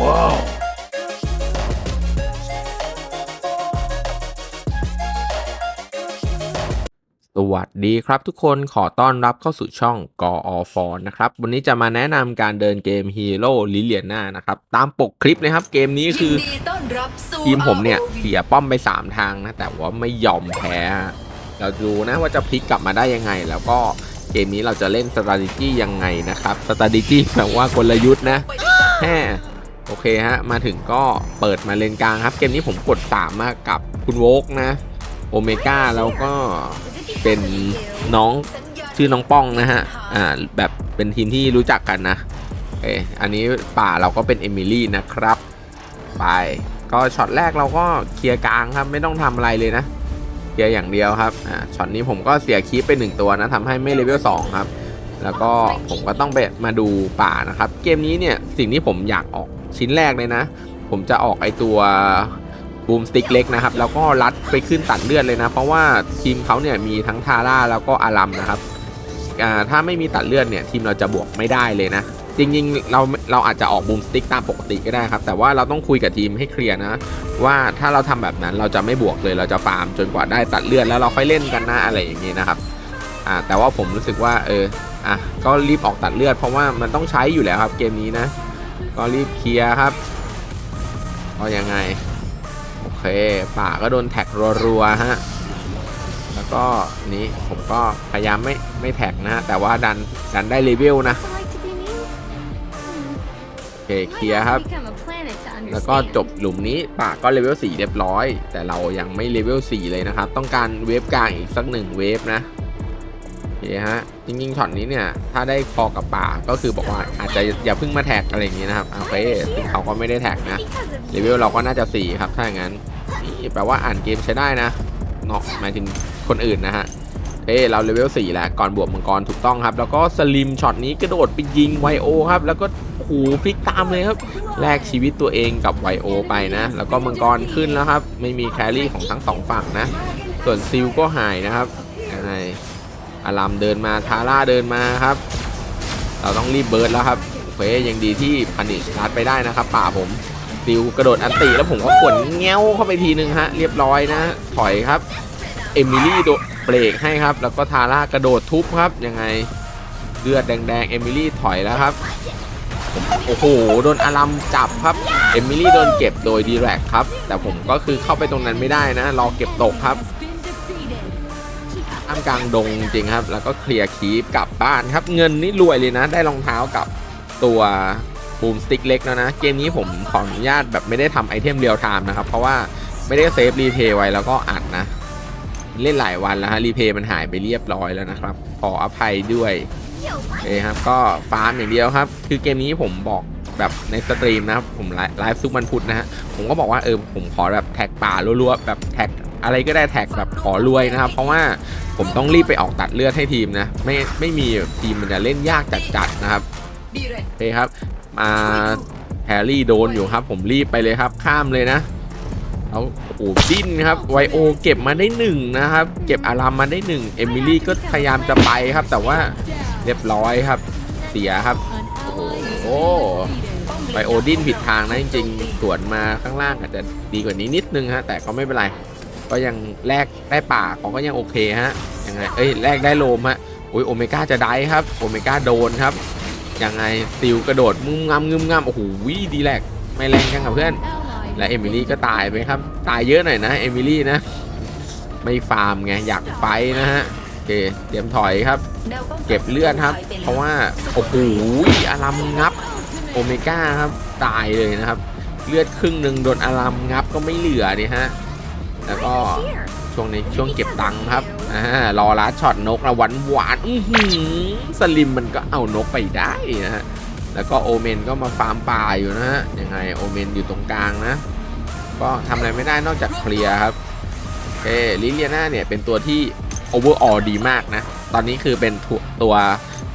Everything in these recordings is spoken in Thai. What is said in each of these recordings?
ว้าวสวัสดีครับทุกคนขอต้อนรับเข้าสู่ช่องกอฟอนนะครับ วันนี้จะมาแนะนำการเดินเกม Hero l i l i a n a นะครับ ตามปกคลิปนะครับ เกมนี้คือยินดีต้อนรับสู่ทีมผมเนี่ย ROV เสียป้อมไป 3 ทางนะ แต่ว่าไม่ยอมแพ้ฮะเราดูนะว่าจะพลิกกลับมาได้ยังไง แล้วก็เกมนี้เราจะเล่น strategy ยังไงนะครับ strategy แปลว่ากลยุทธ์นะไปด้วยกันแฮ่ โอเคฮะ มาถึงก็เปิดมาเลนกลางครับ เกมนี้ผมกด 3 มากับคุณโวกนะ โอเมก้าแล้วก็เป็นน้องชื่อน้องป้องนะฮะ อ่า แบบเป็นทีมที่รู้จักกันนะเอออันนี้ป่าเราก็เป็นเอมิลี่นะครับ ไป ก็ช็อตแรกเราก็เคลียร์กลางครับ ไม่ต้องทำอะไรเลยนะ เคลียร์อย่างเดียวครับ อ่า ช็อตนี้ผมก็เสียคีปไปหนึ่งตัวนะทำให้ไม่เลเวล2ครับ แล้วก็ผมก็ต้องไปมาดูป่านะครับ เกมนี้เนี่ยสิ่งที่ผมอยากออก ชิ้นแรกเลยนะ ผมจะออกไอตัวบูมสติ๊กเล็กนะครับ แล้วก็รัดไปขึ้นตัดเลือดเลยนะ เพราะว่าทีมเขาเนี่ยมีทั้งทาร่าแล้วก็อารัมนะครับถ้าไม่มีตัดเลือดเนี่ยทีมเราจะบวกไม่ได้เลยนะ จริงๆเราเราอาจจะออกบูมสติ๊กตามปกติก็ได้ครับ แต่ว่าเราต้องคุยกับทีมให้เคลียร์นะ ว่าถ้าเราทำแบบนั้นเราจะไม่บวกเลยเราจะฟาร์มจนกว่าได้ตัดเลือดแล้วเราค่อยเล่นกันนะอะไรอย่างนี้นะครับอ่าแต่ว่าผมรู้สึกว่าเอออะก็รีบออกตัดเลือดเพราะว่ามันต้องใช้อยู่แล้วครับเกมนี้นะ ก็รีบเคลียร์ครับก็ยังไง โอเค ป่าก็โดนแท็กรัวๆฮะ แล้วก็นี้ผมก็พยายามไม่ไม่แท็กนะฮะ แต่ว่าดันดันได้เลเวลนะ โอเคเคลียร์ครับ แล้วก็จบหลุมนี้ป่าก็เลเวล4เรียบร้อย แต่เรายังไม่เลเวล4เลยนะครับ ต้องการเวฟกลางอีกสักหนึ่งเวฟนะ โอเคฮะจริงๆช็อตนี้เนี่ย ถ้าได้คอกับป่าก็คือบอกว่าอาจจะอย่าเพิ่งมาแท็กอะไรอย่างนี้นะครับโอเคซึ่งเขาก็ไม่ได้แท็กนะเลเวลเราก็น่าจะ 4 ครับ ถ้าอย่างนั้นนี่แปลว่าอ่านเกมใช้ได้นะเนาะหมายถึงคนอื่นนะฮะเอ้เราเลเวล4แล้วก่อนบวกมังกรถูกต้องครับ แล้วก็สลิมช็อตนี้กระโดดไปยิงไวโอครับ แล้วก็โอ้โหพลิกตามเลยครับแลกชีวิตตัวเองกับไวโอไปนะ แล้วก็มังกรขึ้นแล้วครับ ไม่มีแครี่ของทั้งสองฝั่งนะ ส่วนซิลก็หายนะครับยังไง อารามเดินมาทาร่าเดินมาครับ เราต้องรีบเบิร์ดแล้วครับโอเคยังดีที่พันิชชาร์จไปได้นะครับ ป่าผมซิลกระโดดอันติแล้วผมก็กดเงี้ยวเข้าไปทีนึงฮะเรียบร้อยนะ ถอยครับเอมิลี่โดดเบรกให้ครับ แล้วก็ทาร่ากระโดดทุบครับยังไงเลือดแดงๆเอมิลี่ถอยแล้วครับโอ้โหโดนอารัมจับครับเอมิลี่โดนเก็บโดยดีแรกครับ แต่ผมก็คือเข้าไปตรงนั้นไม่ได้นะรอเก็บตกครับ ท่ามกลางดงจริงครับ แล้วก็เคลียร์คีปกลับบ้านครับ เงินนี่รวยเลยนะ ได้รองเท้ากับตัวบูมสติ๊กเล็กแล้วนะ เกมนี้ผมขออนุญาตแบบไม่ได้ทำไอเทมเรียลไทม์นะครับ เพราะว่าไม่ได้เซฟรีเพย์ไว้แล้วก็อัดนะ เล่นหลายวันแล้วฮะรีเพย์มันหายไปเรียบร้อยแล้วนะครับ ขออภัยด้วยโอเคครับก็ฟาร์มอย่างเดียวครับ คือเกมนี้ผมบอกแบบในสตรีมนะครับผมไลฟ์ซุกมันพุธนะฮะผมก็บอกว่าเออผมขอแบบแท็กป่ารัวๆแบบแท็ก อะไรก็ได้แท็กแบบขอรวยนะครับ เพราะว่าผมต้องรีบไปออกตัดเลือดให้ทีมนะ ไม่ไม่มีทีมมันจะเล่นยากจัดๆนะครับดีเลยโอเคครับมาแฮร์รี่โดนอยู่ครับ ผมรีบไปเลยครับ ข้ามเลยนะเอาโอ้ดิ้นครับไวโอเก็บมาได้หนึ่งนะครับ เก็บอารามมาได้หนึ่งเอมิลี่ก็พยายามจะไปครับ แต่ว่าเรียบร้อยครับ เสียครับ โอ้ไวโอดิ้นผิดทางนะจริงๆสวนมาข้างล่างอาจจะดีกว่านี้นิดนึงฮะแต่ก็ไม่เป็นไร ก็ยังแลกได้ป่าเขาก็ยังโอเคฮะยังไงเอ้ยแลกได้โลมฮะอุ้ยโอเมก้าจะได้ครับโอเมก้าโดนครับยังไงซิลกระโดดงุมงำงึมงำโอ้โหดีแลกไม่แรงกันกับเพื่อน และเอมิลี่ก็ตายไปครับ ตายเยอะหน่อยนะเอมิลี่นะไม่ฟาร์มไงอยากไฟนะฮะโอเคเตรียมถอยครับ เก็บเลือดครับ เพราะว่าโอ้โหอารัมงับโอเมก้าครับตายเลยนะครับ เลือดครึ่งหนึ่งโดนอารัมงับก็ไม่เหลือเนี่ยฮะ แล้วก็ช่วงนี้ช่วงเก็บตังค์ครับอ่ารอลัดช็อตนกระหวันหวานอื้อหือสลิมมันก็เอานกไปได้นะฮะแล้วก็โอเมนก็มาฟาร์มป่าอยู่นะฮะยังไงโอเมนอยู่ตรงกลางนะ ก็ทำอะไรไม่ได้นอกจากเคลียร์ครับโอเคลิเลียนาเนี่ยเป็นตัวที่โอเวอร์ออดีมากนะ ตอนนี้คือเป็นตัว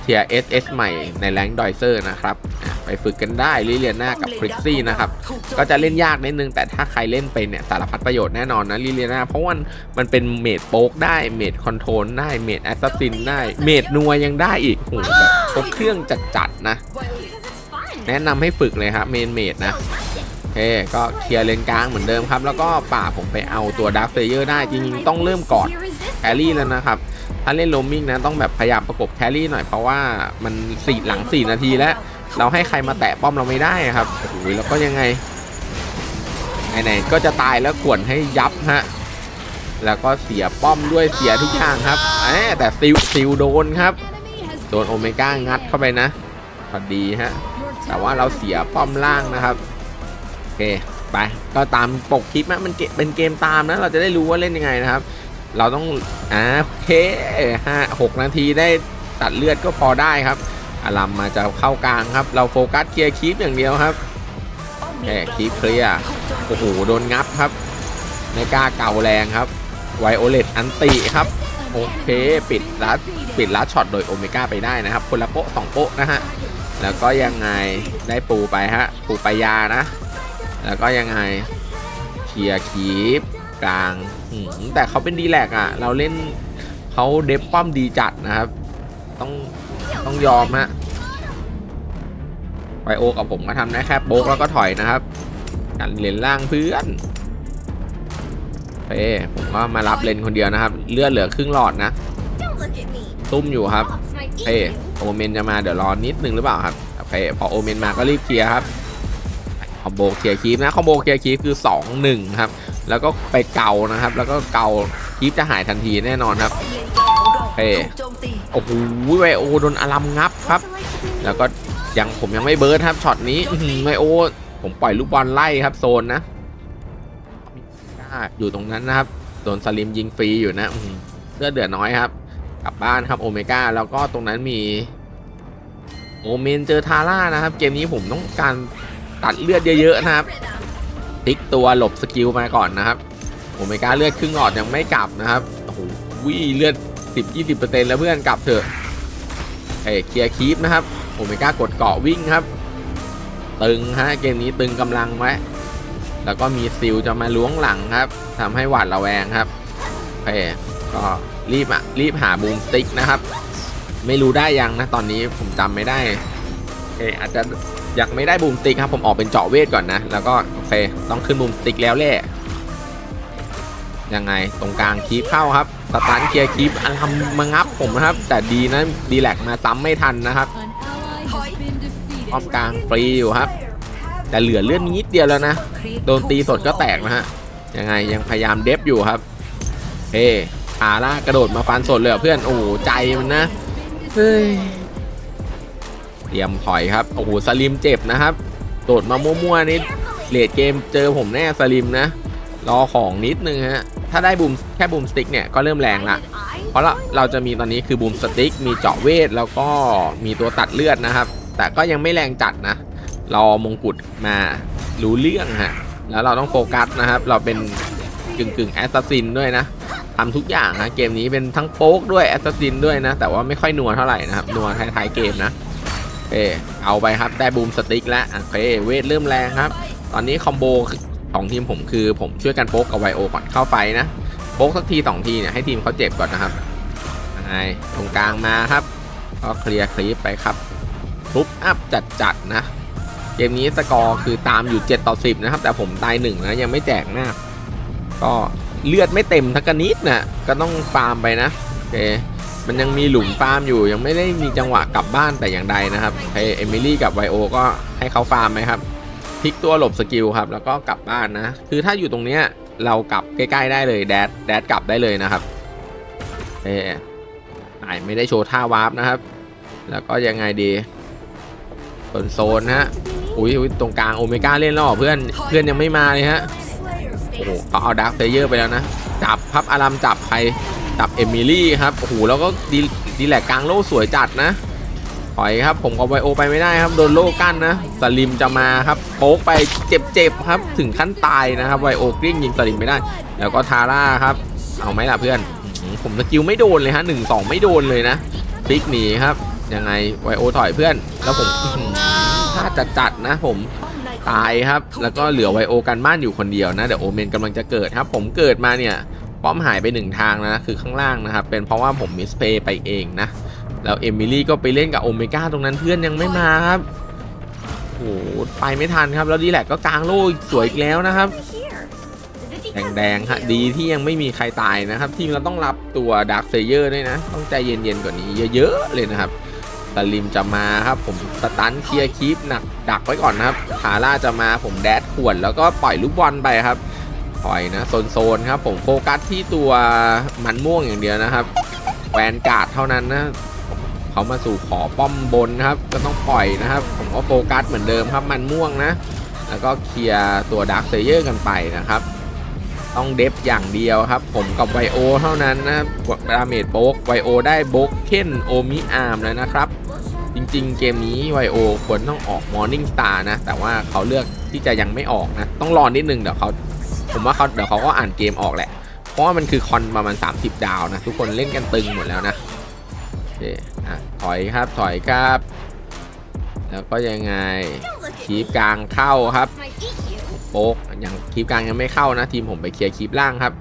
เทีย SS ใหม่ในแรงดอยเซอร์นะครับ ไปฝึกกันได้ลิเลียนากับคริกซี่นะครับก็จะเล่นยากนิดนึง แต่ถ้าใครเล่นเป็นเนี่ยสารพัดประโยชน์แน่นอนนะลิเลียนาเพราะว่ามันมันเป็นเมดโป๊กได้เมดคอนโทรลได้เมดแอสซัสซินได้เมดนัวยังได้อีกโหแบบครบเครื่องจัดๆนะ แนะนำให้ฝึกเลยครับเมนเมดนะโอเคก็เคลียร์เลนกลางเหมือนเดิมครับ แล้วก็ป่าผมไปเอาตัวดักเซเยอร์ได้จริงๆ ต้องเริ่มกอดแครี่แล้วนะครับ ถ้าเล่นโรมมิ่งนะต้องแบบพยายามประกบแครี่หน่อยเพราะว่ามันสี่หลัง 4 นาทีแล้ว เราให้ใครมาแตะป้อมเราไม่ได้ครับโอ้โหแล้วก็ยังไงไหนๆก็จะตายแล้วขวนให้ยับฮะแล้วก็เสียป้อมด้วยเสียทุกอย่างครับแหมแต่ซิลซิลโดนครับโดนโอเมก้างัดเข้าไปนะพอดีฮะแต่ว่าเราเสียป้อมล่างนะครับโอเคไปก็ตามปกคลิปนะมันเกเป็นเกมตามนะเราจะได้รู้ว่าเล่นยังไงนะครับ เราต้องอ่าโอเคห้าหกนาทีได้ตัดเลือดก็พอได้ครับ อารัมมาจะเข้ากลางครับ เราโฟกัสเคลียร์คลิปอย่างเดียวครับแหมคลิปเคลียร์โอ้โหโดนงับครับไม่กล้าเก่าแรงครับไวโอเลตอันติครับโอเคปิดลัดปิดลัดช็อตโดยโอเมก้าไปได้นะครับ คนละโป๊ะสองโป๊ะนะฮะแล้วก็ยังไงได้ปูไปฮะปูไปยานะ แล้วก็ยังไงเคลียร์คีปกลางแต่เขาเป็นดีแลกอะ่ะ เราเล่นเขาเดฟป้อมดีจัดนะครับ ต้อง ต้องยอมฮะไบโอกับผมก็ทำได้แค่โบกแล้วก็ถอยนะครับกันเลนล่างเพื่อนเฮ้ผมก็มารับเลนคนเดียวนะครับ เลือดเหลือครึ่งหลอดนะ ตุ้มอยู่ครับเฮ้โอเมนจะมาเดี๋ยวรอนิดนึงหรือเปล่าครับโอเคพอโอเมนมาก็รีบเคลียร์ครับคอมโบเคลียร์คีฟนะคอมโบเคลียร์คีฟคือ 2 1 ครับ แล้วก็ไปเกานะครับ แล้วก็เกาคีฟจะหายทันทีแน่นอนครับเฮ้ โอ้โหไวโอโดนอารัมงับครับ แล้วก็ยังผมยังไม่เบิร์ดครับช็อตนี้ไวโอ ผมปล่อยลูกบอลไล่ครับโซนนะอยู่ตรงนั้นนะครับโดนสลิมยิงฟรีอยู่นะอื้อหือเลือดเดือดน้อยครับ กลับบ้านครับโอเมก้าแล้วก็ตรงนั้นมีโอเมนเจอทาร่านะครับ เกมนี้ผมต้องการตัดเลือดเยอะๆนะครับพลิกตัวหลบสกิลมาก่อนนะครับโอเมก้าเลือดครึ่งหลอดยังไม่กลับนะครับโอ้โหเลือด 10 20 แล้วเพื่อนกลับเถอะเอ้ยเคลียร์คีปนะครับโอเมก้ากดเกาะวิ่งครับ ตึงฮะเกมนี้ตึงกำลังไว้แล้วก็มีซิลจะมาล้วงหลังครับทำให้หวาดระแวงครับเอ้ยก็รีบอะรีบหาบูมสติ๊กนะครับ ไม่รู้ได้ยังนะตอนนี้ผมจำไม่ได้เอออาจจะอยังไม่ได้บูมสติ๊กครับ ผมออกเป็นเจาะเวทก่อนนะ แล้วก็โอเคต้องขึ้นบูมสติ๊กแล้วแหละยังไงตรงกลางคีปเข้าครับ สตาร์เคลียร์คีปอันทำมางับผมนะครับ แต่ดีนะดีแลกมาซ้ำไม่ทันนะครับป้อมกลางฟรีอยู่ครับ แต่เหลือเลื่อดนิดเดียวแล้วนะ โดนตีสดก็แตกนะฮะยังไงยังพยายามเดฟอยู่ครับเฮ้อาล่ากระโดดมาฟันสดเลยเหรอเพื่อนโอ้โหใจมันนะเฮ้ยเตรียมถอยครับโอ้โหสลิมเจ็บนะครับโดดมามั่วๆนี่เลดเกมเจอผมแน่สลิมนะ รอของนิดนึงฮะ ถ้าได้บูมแค่บูมสติ๊กเนี่ยก็เริ่มแรงละ เพราะเราเราจะมีตอนนี้คือบูมสติ๊กมีเจาะเวทแล้วก็มีตัวตัดเลือดนะครับ แต่ก็ยังไม่แรงจัดนะรอมงกุฎมารู้เรื่องฮะแล้วเราต้องโฟกัสนะครับ เราเป็นกึ่งกึ่งแอสซัสซินด้วยนะทำทุกอย่างนะเกมนี้เป็นทั้งโป๊กด้วยแอสซัสซินด้วยนะ แต่ว่าไม่ค่อยนัวเท่าไหร่นะครับนัวท้ายๆเกมนะเออเอาไปครับได้บูมสติ๊กแล้วโอเคเวทเริ่มแรงครับ ตอนนี้คอมโบ ของทีมผมคือผมช่วยกันโป๊กกับไวโอก่อนเข้าไฟนะโป๊กสักทีสองทีเนี่ยให้ทีมเขาเจ็บก่อนนะครับไงตรงกลางมาครับก็เคลียร์คลิปไปครับทุบอัพจัดๆนะ เกมนี้สกอร์คือตามอยู่ 7 ต่อ 10 นะครับ แต่ผมตายหนึ่งนะยังไม่แจกหน้าก็เลือดไม่เต็มทักกะนิดนะก็ต้องฟาร์มไปนะโอเคมันยังมีหลุมฟาร์มอยู่ยังไม่ได้มีจังหวะกลับบ้านแต่อย่างใดนะครับเฮ้เอมิลี่กับไวโอก็ให้เขาฟาร์มไหมครับ พลิกตัวหลบสกิลครับ แล้วก็กลับบ้านนะ คือถ้าอยู่ตรงเนี้ยเรากลับใกล้ๆได้เลยแดดแดดกลับได้เลยนะครับ เอ้ไหนไม่ได้โชว์ท่าวาร์ปนะครับ แล้วก็ยังไงดีโซนโซนฮะอุ้ยอุ๊ยตรงกลางโอเมก้าเล่นแล้วเหรอเพื่อนเพื่อนยังไม่มาเลยฮะโอ้โหเขาเอาดาร์คเซเยอร์ไปแล้วนะ จับพับอารามจับใครจับเอมิลี่ครับโอ้โหแล้วก็ดีดีแหลกกลางโลกสวยจัดนะ ถอยครับผมกับไวโอไปไม่ได้ครับโดนโล่กั้นนะสลิมจะมาครับโป๊กไปเจ็บๆครับถึงขั้นตายนะครับไวโอกลิ้งยิงสลิมไม่ได้ แล้วก็ทาร่าครับเอาไหมล่ะเพื่อน ผมสกิลไม่โดนเลยฮะหนึ่งสองไม่โดนเลยนะพลิกหนีครับยังไงไวโอถอยเพื่อน แล้วผมพลาดจัดๆนะผมตายครับ แล้วก็เหลือไวโอกันบ้านอยู่คนเดียวนะเดี๋ยวโอเมนกำลังจะเกิดครับ ผมเกิดมาเนี่ยป้อมหายไปหนึ่งทางนะคือข้างล่างนะครับเป็นเพราะว่าผมมิสเพย์ไปเองนะ แล้วเอมิลี่ก็ไปเล่นกับโอเมก้าตรงนั้นเพื่อนยังไม่มาครับโอ้โหไปไม่ทันครับ แล้วดีแลกก็กลางโล่สวยอีกแล้วนะครับ แดงๆฮะดีที่ยังไม่มีใครตายนะครับ ทีมเราต้องรับตัวดาร์คเซเยอร์ด้วยนะ ต้องใจเย็นๆกว่านี้เยอะๆเลยนะครับสลิมจะมาครับ ผมสตันเคลียร์คีปหนักดักไว้ก่อนนะครับทาร่าจะมาผมแดดขวนแล้วก็ปล่อยลูกบอลไปครับปล่อยนะโซนๆครับ ผมโฟกัสที่ตัวมันม่วงอย่างเดียวนะครับแวนการ์ดเท่านั้นนะ เขามาสู่ขอป้อมบนครับ ก็ต้องปล่อยนะครับ ผมก็โฟกัสเหมือนเดิมครับมันม่วงนะ แล้วก็เคลียร์ตัวดาร์คเซเยอร์กันไปนะครับ ต้องเดฟอย่างเดียวครับ ผมกับไวโอเท่านั้นนะครับดาเมจโบกไวโอได้โบกเคนโอมิอาร์มแล้วนะครับ จริงๆ เกมนี้ไวโอควรต้องออก Morning Star นะ แต่ว่าเขาเลือกที่จะยังไม่ออกนะ ต้องรอนิดนึงเดี๋ยวเขาผมว่าเขาเดี๋ยวเขาก็อ่านเกมออกแหละ เพราะว่ามันคือคอนประมาณ 30 ดาวนะ ทุกคนเล่นกันตึงหมดแล้วนะ เคอะถอยครับถอยครับ แล้วก็ยังไงคีบกลางเข้าครับโป๊กยังคลิปกลางยังไม่เข้านะทีมผมไปเคลียร์คลิปล่างครับ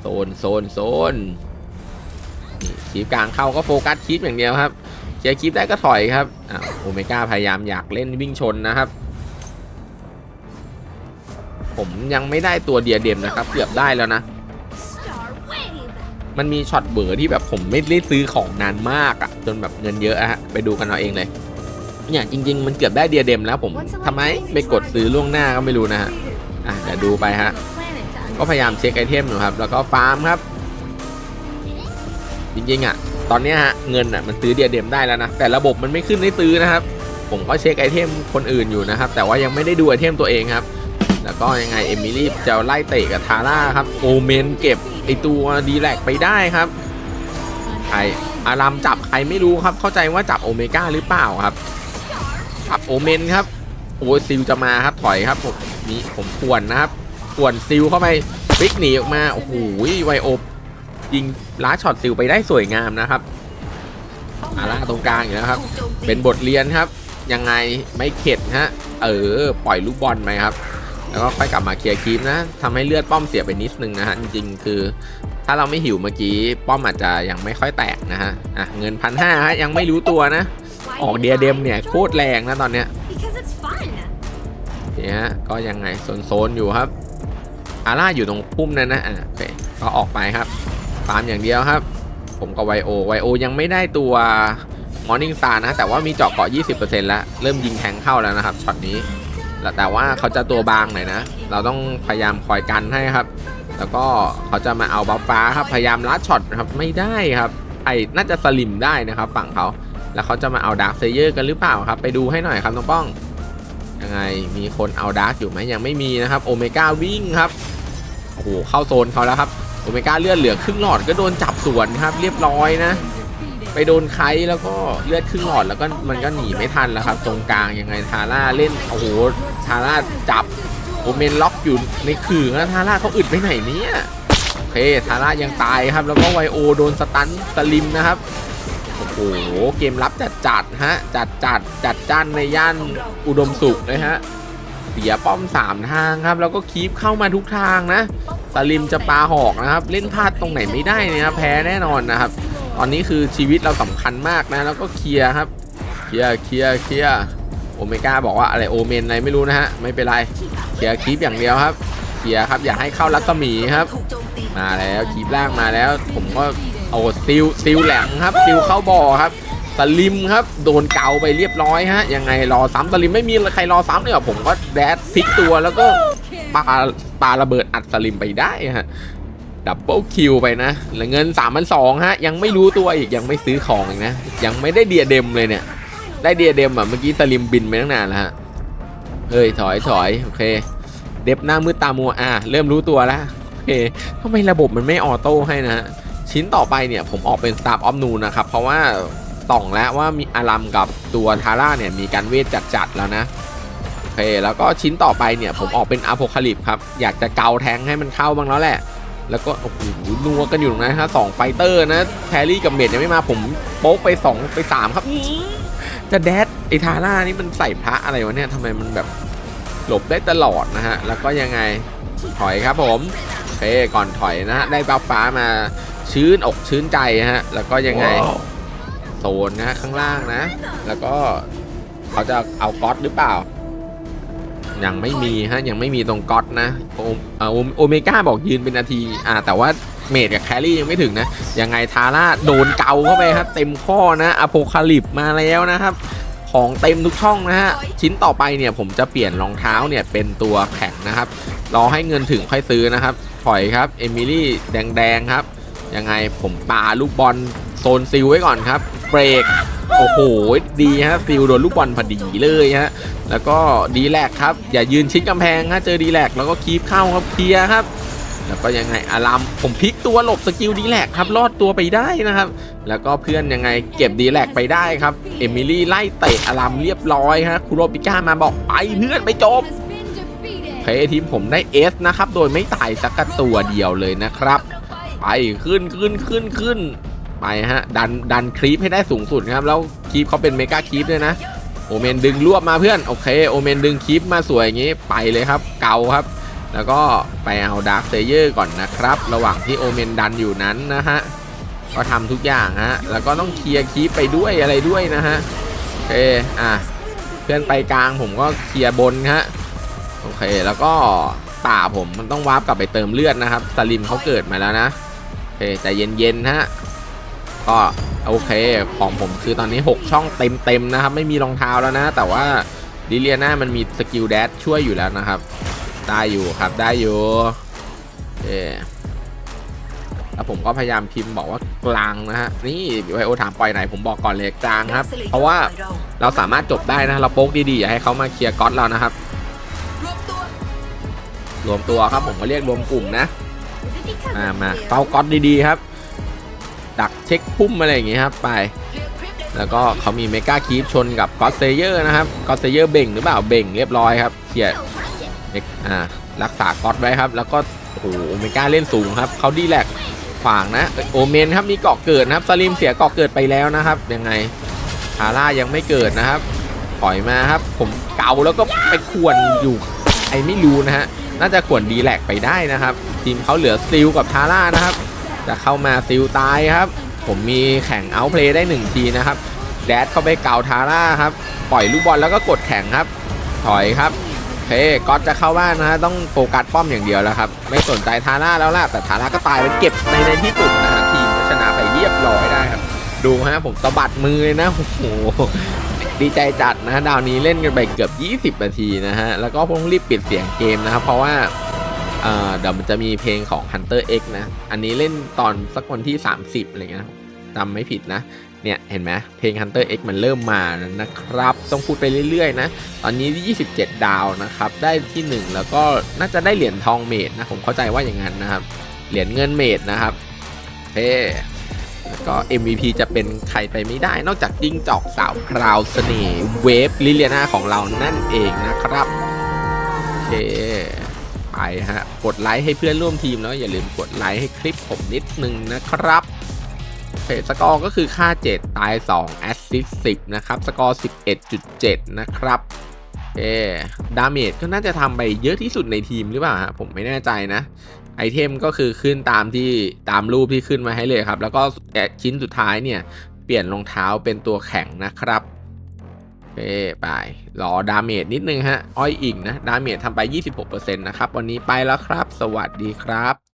โซนโซนโซนนี่คลิปกลางเข้าก็โฟกัสคลิปอย่างเดียวครับเคลียร์คลิปได้ก็ถอยครับอ่าโอเมก้าพยายามอยากเล่นวิ่งชนนะครับผมยังไม่ได้ตัวเดียเดมนะครับ เกือบได้แล้วนะ มันมีช็อตเบอร์ที่แบบผมไม่ได้ซื้อของนานมากอะ่ะจนแบบเงินเยอะอะฮะไปดูกันเอาเองเลยเนี่ยจริง ๆ มันเกือบได้เดียเดมแล้วผมทำไมไม่กดซื้อล่วงหน้าก็ไม่รู้นะฮะอะเดี๋ยวดูไปฮะก็พยายามเช็คไอเทมอยู่ครับ แล้วก็ฟาร์มครับ จริงๆอะ ตอนเนี้ยฮะเงินอะมันซื้อเดียเดมได้แล้วนะ แต่ระบบมันไม่ขึ้นให้ซื้อนะครับ ผมก็เช็คไอเทมคนอื่นอยู่นะครับ แต่ว่ายังไม่ได้ดูไอเทมตัวเองครับ แล้วก็ยังไงเอมิลี่จะไล่เตะกับทาร่าครับโอเมนเก็บ ไอตัวดีแลกไปได้ครับใครอารามจับใครไม่รู้ครับ เข้าใจว่าจับโอเมก้าหรือเปล่าครับ จับโอเมนครับโอ้ยซิลจะมาครับถอยครับผมนี่ผมขวนนะครับขวนซิลเข้าไปพลิกหนีออกมาโอ้โหไวโอยิงล้าช็อตซิลไปได้สวยงามนะครับอาร่าตรงกลางอยู่แล้วครับ เป็นบทเรียนครับ ยังไงไม่เข็ดฮะ เออ ปล่อยลูกบอลไปครับ แล้วก็ค่อยกลับมาเคลียร์คีปนะทำให้เลือดป้อมเสียไปนิดนึงนะฮะจริงๆ คือ ถ้าเราไม่หิวเมื่อกี้ป้อมอาจจะยังไม่ค่อยแตกนะฮะอะเงินพันห้าฮะยังไม่รู้ตัวนะ ออกเดียเดมเนี่ยโคตรแรงนะตอนเนี้ยนี่ฮะก็ยังไงโซนๆอยู่ครับอาร่าอยู่ตรงพุ่มนั้นนะอะโอเคก็ออกไปครับฟาร์มอย่างเดียวครับ ผมกับไวโอไวโอยังไม่ได้ตัวมอร์นิ่งสตาร์นะ แต่ว่ามีเจาะเกาะ 20%แล้ว เริ่มยิงแทงเข้าแล้วนะครับช็อตนี้ แล้วแต่ว่าเขาจะตัวบางหน่อยนะ เราต้องพยายามคอยกันให้ครับ แล้วก็เขาจะมาเอาบัฟฟ้าครับ พยายามลัดช็อตครับไม่ได้ครับ ไอ้น่าจะสลิมได้นะครับ ฝั่งเขา แล้วเขาจะมาเอาดาร์คเซเยอร์กันหรือเปล่าครับ ไปดูให้หน่อยครับน้องป้อง ยังไงมีคนเอาดาร์กอยู่ไหมยังไม่มีนะครับ โอเมก้าวิ่งครับ โอ้โหเข้าโซนเขาแล้วครับ โอเมก้าเลือดเหลือครึ่งหลอดก็โดนจับสวนครับ เรียบร้อยนะ ไปโดนไคแล้วก็เลือดครึ่งหลอดแล้วก็มันก็หนีไม่ทันแล้วครับ ตรงกลางยังไงทาร่าเล่นโอ้โหทาร่าจับโอเมนล็อกอยู่ในขื่อแล้วทาร่าเขาอึดไปไหนเนี่ยโอเคทาร่ายังตายครับ แล้วก็ไวโอโดนสตันสลิมนะครับโอ้โหเกมรับจัดจัดฮะจัดจัดจัดจ้านในย่านอุดมสุขเลยฮะเสียป้อม 3 ทางครับ แล้วก็คีปเข้ามาทุกทางนะสลิมจะปาหอกนะครับ เล่นพลาดตรงไหนไม่ได้เนะครับแพ้แน่นอนนะครับ ตอนนี้คือชีวิตเราสำคัญมากนะ แล้วก็เคลียร์ครับเคลียร์เคลียร์เคลียร์โอเมก้าบอกว่าอะไรโอเมนอะไรไม่รู้นะฮะไม่เป็นไรเคลียร์คีปอย่างเดียวครับเคลียร์ครับอย่าให้เข้ารัศมีครับ มาแล้วคีบล่างมาแล้ว ผมก็โอ้ซิลซิลแหลมครับซิลเข้าบ่อครับสลิมครับโดนเกาไปเรียบร้อยฮะยังไงรอซ้ำสลิมไม่มีใครรอซ้ำเลยอะผมก็แดดพลิกตัวแล้วก็ปาปาระเบิดอัดสลิมไปได้ฮะ ดับเบิลคิวไปนะแล้วเงิน3 2 0 0ฮะ ยังไม่รู้ตัวอีกยังไม่ซื้อของอีกนะ ยังไม่ได้เดียเดมเลยเนี่ย ได้เดียเดมอะ เมื่อกี้สลิมบินไปตั้งนานแล้วฮะ เฮ้ย ถอยถอยโอเค เด็บหน้ามืดตามัวอะ เริ่มรู้ตัวแล้วโอเคทำไมระบบมันไม่ออโต้ให้นะฮะ ชิ้นต่อไปเนี่ย ผมออกเป็น Star of Noon นะครับ เพราะว่าส่องแล้วว่ามีอารัมกับตัวทาร่าเนี่ยมีการเวทจัดๆแล้วนะโอเคแล้วก็ชิ้นต่อไปเนี่ยผมออกเป็นอโพคาลิปครับอยากจะเกาแทงให้มันเข้าบ้างแล้วแหละ แล้วก็โอ้โหนัวกันอยู่ตรงนั้นฮะสองไฟเตอร์นะแพรรี่กับเมดยังไม่มาผมโป๊กไปสองไปสามครับอื้อจะแดดไอทาร่านี่มันใส่พระอะไรวะเนี่ยทำไมมันแบบหลบได้ตลอดนะฮะ แล้วก็ยังไงถอยครับผมโอเคก่อนถอยนะฮะได้บัฟฟ้ามาชื้นอกชื้นใจฮะ แล้วก็ยังไงโซนนะข้างล่างนะ แล้วก็เขาจะเอาก๊อตหรือเปล่า ยังไม่มีฮะยังไม่มีตรงก๊อตนะโอเอ่อโอโอเมก้าบอกยืนเป็นนาทีอ่าแต่ว่าเมดกับแครี่ยังไม่ถึงนะ ยังไงทาร่าโดนเกาเข้าไปครับ เต็มข้อนะอโพคาลิปมาแล้วนะครับ ของเต็มทุกช่องนะฮะ ชิ้นต่อไปเนี่ยผมจะเปลี่ยนรองเท้าเนี่ยเป็นตัวแข็งนะครับ รอให้เงินถึงค่อยซื้อนะครับ ถอยครับ เอมิลี่แดงๆครับ ยังไงผมปาลูกบอลโซนซิลไว้ก่อนครับ เบรก โอ้โห ดีฮะซิลโดนลูกบอลพอดีเลยฮะ แล้วก็ดีแลกครับ อย่ายืนชิดกำแพงฮะ เจอดีแลกแล้วก็คีบเข้าครับเคลียร์ครับ แล้วก็ยังไงอารามผมพลิกตัวหลบสกิลดีแลกครับ รอดตัวไปได้นะครับ แล้วก็เพื่อนยังไงเก็บดีแลกไปได้ครับ เอมิลี่ไล่เตะอารามเรียบร้อยฮะ คุโรปิก้ามาบอกไปเพื่อนไปจบโอเคทีมผมได้เอสนะครับ โดยไม่ตายสักตัวเดียวเลยนะครับ ไปขึ้นขึ้นขึ้นขึ้น ไปฮะ ดันดันครีปให้ได้สูงสุดครับ แล้วครีปเขาเป็นเมกาครีปด้วยนะ โอเมนดึงรวบมาเพื่อน โอเค โอเมนดึงครีปมาสวยอย่างงี้ไปเลยครับ เกาครับ แล้วก็ไปเอาดาร์คเซเยอร์ก่อนนะครับ ระหว่างที่โอเมนดันอยู่นั้นนะฮะ ก็ทำทุกอย่างฮะ แล้วก็ต้องเคลียร์ครีปไปด้วยอะไรด้วยนะฮะ โอเค อะ เพื่อนไปกลางผมก็เคลียร์บนฮะ โอเค แล้วก็ป่าผมมันต้องวาร์ปกลับไปเติมเลือดนะครับ สลิมเขาเกิดมาแล้วนะโอเคใจเย็นๆฮะ ก็โอเค ของผมคือตอนนี้ 6 ช่องเต็มๆนะครับ ไม่มีรองเท้าแล้วนะ แต่ว่าลิเลียนามันมีสกิลแดชช่วยอยู่แล้วนะครับ ได้อยู่ครับได้อยู่โอแล้วผมก็พยายามพิมพ์บอกว่ากลางนะฮะนี่ไวโอถามปล่อยไหนผมบอกก่อนเลยกลางครับ เพราะว่าเราสามารถจบได้นะเราโป๊กดีๆอย่าให้เขามาเคลียร์ก๊อตเรานะครับ รวมตัวครับผมก็เรียกรวมกลุ่มนะมามาเฝ้าก๊อตดีๆครับ ดักเช็คพุ่มอะไรอย่างงี้ครับไป แล้วก็เขามีเมกาคีฟชนกับก็อตเซเยอร์นะครับก็อตเซเยอร์เบ่งหรือเปล่าเบ่งเรียบร้อยครับเขียดอ่ารักษากอตไว้ครับ แล้วก็โอ้โหเมกาเล่นสูงครับเขาดีแลกขวางนะโอเมนครับมีเกาะเกิดนะครับสลิมเสียเกาะเกิดไปแล้วนะครับยังไงทาร่ายังไม่เกิดนะครับถอยมาครับ ผมเกาแล้วก็ไปขวนอยู่ไอไม่รู้นะฮะน่าจะขวนดีแลกไปได้นะครับ ทีมเขาเหลือซิลกับทาร่านะครับ จะเข้ามาซิลตายครับ ผมมีแข่งเอาเพลย์ได้ 1 ทีนะครับ แดดเข้าไปเกาทาร่าครับ ปล่อยลูกบอลแล้วก็กดแข่งครับ ถอยครับโอเคก็จะเข้าบ้านนะฮะต้องโฟกัสป้อมอย่างเดียวแล้วครับ ไม่สนใจทาร่าแล้วล่ะ แต่ทาร่าก็ตายไปเก็บในในที่สุดนะฮะทีมชนะไปเรียบร้อยได้ครับ ดูฮะผมสะบัดมือเลยนะโอ้โหดีใจจัดนะฮะดาวนี้เล่นกันไปเกือบ 20 นาทีนะฮะ แล้วก็ต้องรีบปิดเสียงเกมนะครับ เพราะว่า เดี๋ยวมันจะมีเพลงของ Hunter X นะ อันนี้เล่นตอนสักวันที่ 30อะไรเงี้ยจำไม่ผิดนะ เนี่ยเห็นไหมเพลง Hunter X มันเริ่มมานะครับ ต้องพูดไปเรื่อยๆนะ ตอนนี้ 27 ดาวนะครับ ได้ที่ 1 แล้วก็น่าจะได้เหรียญทองเมดนะ ผมเข้าใจว่าอย่างนั้นนะครับ เหรียญเงินเมดนะครับเฮ้แล้วก็ MVP จะเป็นใครไปไม่ได้ นอกจากจิ้งจอกสาวคราวเสน่ห์เวฟลิเลียนาของเรานั่นเองนะครับโอเค ไปฮะ กดไลค์ให้เพื่อนร่วมทีมแล้วอย่าลืมกดไลค์ให้คลิปผมนิดนึงนะครับโอเคสกอร์ก็คือค่า 7 ตาย 2 แอสซิสต์10 นะครับ สกอร์ 11.7 นะครับเอดาเมจก็น่าจะทำไปเยอะที่สุดในทีมหรือเปล่าฮะผมไม่แน่ใจนะ ไอเทมก็คือขึ้นตามที่ตามรูปที่ขึ้นมาให้เลยครับ แล้วก็ชิ้นสุดท้ายเนี่ย เปลี่ยนรองเท้าเป็นตัวแข็งนะครับ เคไปรอดาเมจนิดนึงฮะ อ้อยอิงนะ ดาเมจทำไป 26%นะครับ วันนี้ไปแล้วครับ สวัสดีครับ